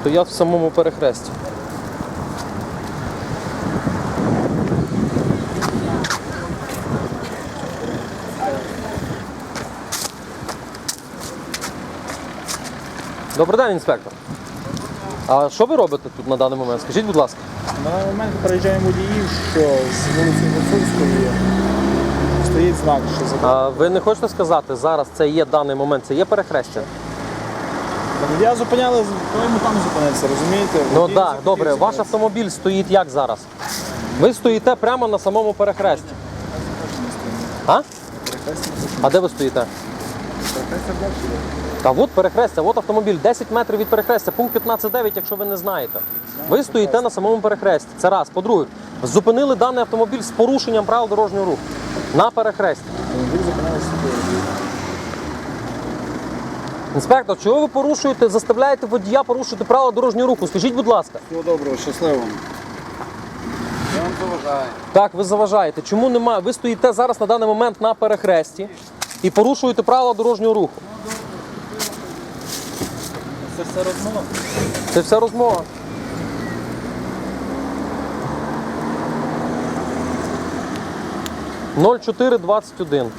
стоять в самому перехресті. Добрий день, інспектор. А що ви робите тут на даний момент? Скажіть, будь ласка. На даний момент переїжджаємо водіїв, що з вулиці Гуцульської стоїть знак, що за А ви не хочете сказати, зараз це є даний момент, це є перехрестя? Я зупиняли, йому там зупинитися, розумієте? Ну Водій так, захотів добре, ваш автомобіль стоїть як зараз? Ви стоїте прямо на самому перехресті. А? А де ви стоїте? Та от перехрестя, от автомобіль, 10 метрів від перехрестя, пункт 15.9, якщо ви не знаєте. Ви стоїте на самому перехресті. Це раз. По-друге, зупинили даний автомобіль з порушенням правил дорожнього руху на перехресті. Автомобіль зупинився. Інспектор, чого ви порушуєте, заставляєте водія порушувати правила дорожнього руху? Скажіть, будь ласка. Всього доброго, щасливо. Я вам заважаю. Так, ви заважаєте. Чому немає? Ви стоїте зараз на даний момент на перехресті і порушуєте правила дорожнього руху. Це все розмова. Це вся розмова. Ноль чотири двадцять один.